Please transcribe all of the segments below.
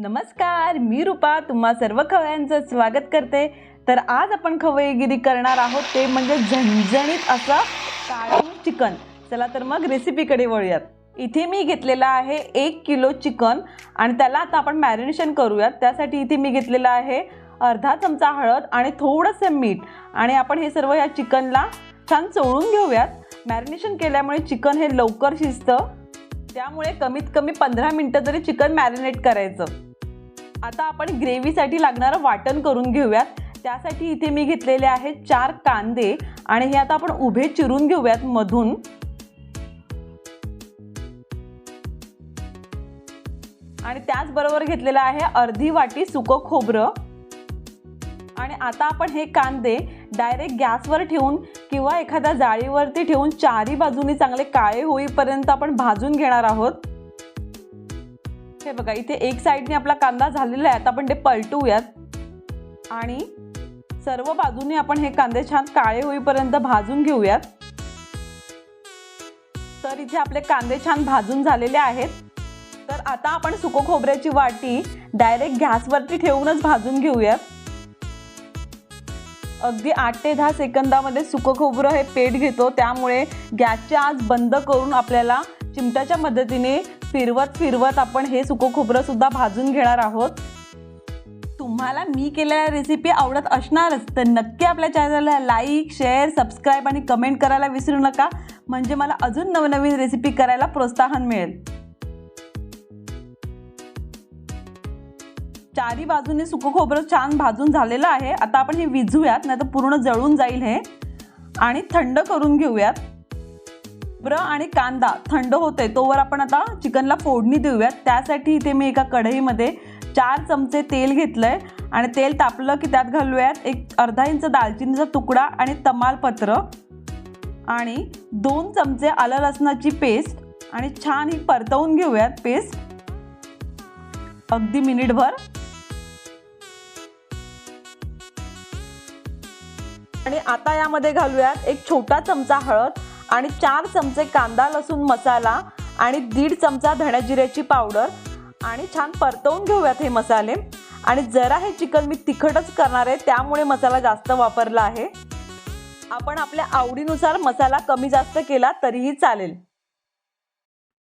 नमस्कार मी रूपा तुम्हा सर्व खवयांचं स्वागत करते. तर आज आपण खवयगिरी करणार आहोत ते म्हणजे झणझणीत असं काळं चिकन. चला तर मग रेसिपीकडे वळूयात. इथे मी घेतलेलं आहे एक किलो चिकन आणि त्याला आता आपण मॅरिनेशन करूयात. त्यासाठी इथे मी घेतलेलं आहे अर्धा चमचा हळद आणि थोडंसं मीठ. आणि आपण हे सर्व ह्या चिकनला छान चोळून घेऊयात. मॅरिनेशन केल्यामुळे चिकन हे लवकर शिजतं. त्यामुळे कमीत कमी पंधरा मिनटं तरी चिकन मॅरिनेट करायचं. आता आपण ग्रेव्हीसाठी लागणारं वाटण करून घेऊयात. त्यासाठी इथे मी घेतलेले आहेत चार कांदे आणि हे आता आपण उभे चिरून घेऊयात मधून. आणि त्याचबरोबर घेतलेलं आहे अर्धी वाटी सुकं खोबरं. आणि आता आपण हे कांदे डायरेक्ट गॅसवर ठेवून किंवा एखाद्या जाळीवरती ठेवून चारी बाजूनी चांगले काळे होईपर्यंत आपण भाजून घेणार आहोत. हे बघा इथे एक साईडने आपला कांदा झालेला आहे. आता आपण ते पलटूयात. आणि सर्व बाजूने आपण हे कांदे छान काळे होईपर्यंत भाजून घेऊयात. तर इथे आपले कांदे छान भाजून झालेले आहेत. तर आता आपण सुको खोबऱ्याची वाटी डायरेक्ट गॅसवरती ठेवूनच भाजून घेऊयात. अगदी आठ ते दहा सेकंदामध्ये सुकं खोबरं हे पेट घेतो. त्यामुळे गॅसची आज बंद करून आपल्याला चिमट्याच्या मदतीने फिरवत फिरवत आपण हे सुकं खोबरं सुद्धा भाजून घेणार आहोत. तुम्हाला मी केलेल्या रेसिपी आवडत असणारच तर नक्की आपल्या चॅनलला लाईक शेअर सबस्क्राईब आणि कमेंट करायला विसरू नका. म्हणजे मला अजून नवनवीन रेसिपी करायला प्रोत्साहन मिळेल. चारी बाजूने सुकं खोबरं छान भाजून झालेलं आहे. आता आपण हे विझूयात नाही तर पूर्ण जळून जाईल हे. आणि थंड करून घेऊयात. खोबरं आणि कांदा थंड होते तोवर आपण आता चिकनला फोडणी देऊयात. त्यासाठी इथे मी एका कढईमध्ये चार चमचे तेल घेतलंय आणि तेल तापलं की त्यात घालूयात एक अर्धा इंच दालचिनीचा तुकडा आणि तमालपत्र आणि दोन चमचे आलं लसणाची पेस्ट आणि छान ही परतवून घेऊयात पेस्ट. अगदी मिनिटभर. आणि आता यामध्ये घालूयात एक छोटा चमचा हळद. आणि चार चमचे कांदा लसूण मसाला आणि दीड चमचा धण्याजिऱ्याची पावडर आणि छान परतवून घेऊयात हे मसाले. आणि जरा हे चिकन मी तिखटच करणार आहे त्यामुळे मसाला जास्त वापरला आहे. आपण आपल्या आवडीनुसार मसाला कमी जास्त केला तरीही चालेल.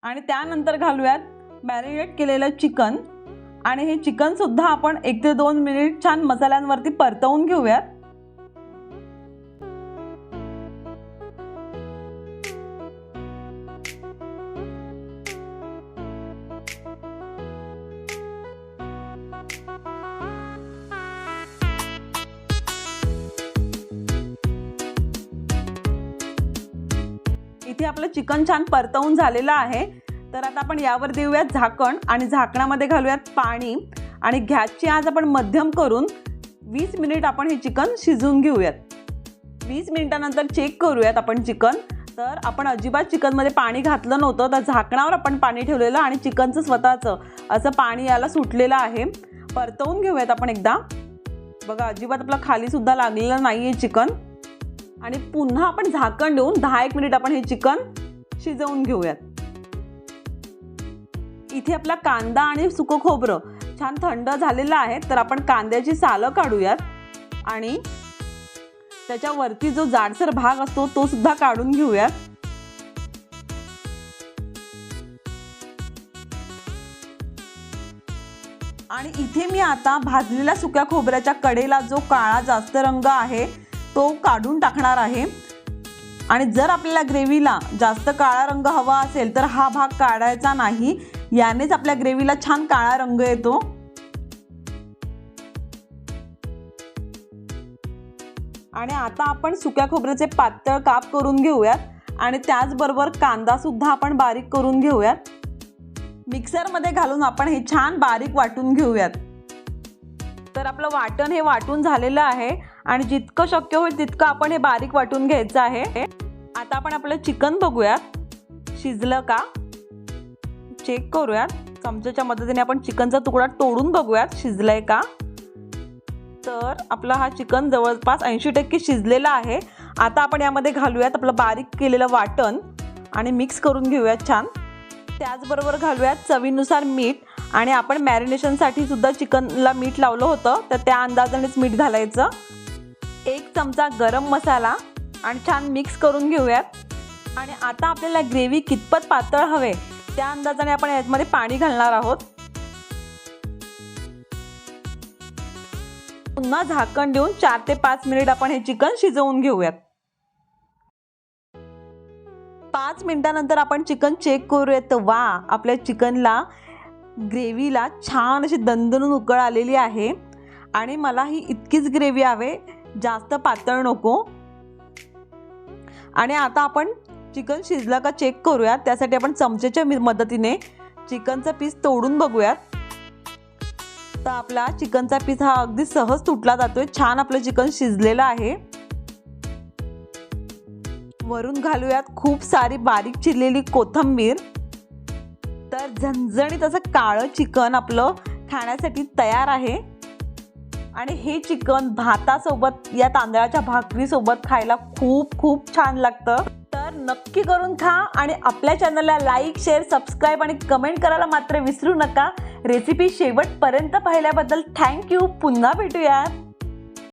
आणि त्यानंतर घालूयात मॅरिनेट केलेलं चिकन. आणि हे चिकनसुद्धा आपण एक ते दोन मिनिट छान मसाल्यांवरती परतवून घेऊयात. इथे आपलं चिकन छान परतवून झालेलं आहे. तर आता आपण यावर देऊयात झाकण आणि झाकणामध्ये घालूयात पाणी. आणि गॅसची आज आपण मध्यम करून वीस मिनिट आपण हे चिकन शिजवून घेऊयात. वीस मिनिटानंतर चेक करूयात आपण चिकन. तर आपण अजिबात चिकनमध्ये पाणी घातलं नव्हतं तर झाकणावर आपण पाणी ठेवलेलं आणि चिकनचं स्वतःचं असं पाणी याला सुटलेलं आहे. परतवून घेऊयात आपण एकदा. बघा अजिबात आपलं खालीसुद्धा लागलेलं नाही आहे चिकन. आणि पुन्हा आपण झाकण देऊन दहा एक मिनिट आपण हे चिकन शिजवून घेऊयात. इथे आपला कांदा आणि सुकं खोबरं छान थंड झालेलं आहे तर आपण कांद्याची सालं काढूयात. आणि त्याच्यावरती जो जाडसर भाग असतो तो सुद्धा काढून घेऊयात. आणि इथे मी आता भाजलेल्या सुक्या खोबऱ्याच्या कडेला जो काळा जास्त रंग आहे तो काढून टाकणार आहे. आणि जर आपल्याला ग्रेव्हीला जास्त काळा रंग हवा असेल तर हा भाग काढायचा नाही. यानेच आपल्या ग्रेव्हीला छान काळा रंग येतो. आणि आता आपण सुक्या खोबऱ्याचे पातळ काप करून घेऊयात. आणि त्याचबरोबर कांदा सुद्धा आपण बारीक करून घेऊयात. मिक्सरमध्ये घालून आपण हे छान बारीक वाटून घेऊयात. तर आपलं वाटण हे वाटून झालेलं आहे. आणि जितकं शक्य होईल तितकं आपण हे बारीक वाटून घ्यायचं आहे. आता आपण आपलं चिकन बघूयात. शिजलं का? चेक करूयात. चमच्याच्या मदतीने आपण चिकनचा तुकडा तोडून बघूयात. शिजलंय का? तर आपला हा चिकन जवळपास ऐंशी टक्के शिजलेला आहे. आता आपण यामध्ये घालूयात आपलं बारीक केलेलं वाटण. आणि मिक्स करून घेऊयात छान. त्याचबरोबर घालूयात चवीनुसार मीठ. आणि आपण मॅरिनेशनसाठी सुद्धा चिकनला मीठ लावलं होतं. तर त्या अंदाजानेच मीठ घालायचं. एक चमचा गरम मसाला आणि छान मिक्स करून घेऊयात. आणि आता आपल्याला ग्रेव्ही कितपत पातळ हवे त्या अंदाजाने आपण यामध्ये पाणी घालणार आहोत. पुन्हा झाकण देऊन चार ते पाच मिनिट आपण हे चिकन शिजवून घेऊयात. पाच मिनिटानंतर आपण चिकन चेक करूयात. तर वा आपल्या चिकनला ग्रेव्हीला छान अशी दणदणून उकळ आलेली आहे. आणि मला ही इतकीच ग्रेव्ही हवे जास्त पातळ नको. आणि आता आपण चिकन शिजलं का चेक करूयात. त्यासाठी आपण चमचेच्या मी- मदतीने चिकनचा पीस तोडून बघूयात. तर आपला चिकनचा पीस हा अगदी सहज तुटला जातोय. छान आपलं चिकन शिजलेलं आहे. वरून घालूयात खूप सारी बारीक चिरलेली कोथंबीर. तर झणझणीत असं काळं चिकन आपलं खाण्यासाठी तयार आहे. आणि हे चिकन भातासोबत या तांदळाच्या भाकरीसोबत खायला खूप खूप छान लागतं. तर नक्की करून खा आणि आपल्या चॅनलला लाईक शेअर सबस्क्राईब आणि कमेंट करायला मात्र विसरू नका. रेसिपी शेवटपर्यंत पाहिल्याबद्दल थँक्यू. पुन्हा भेटूयात.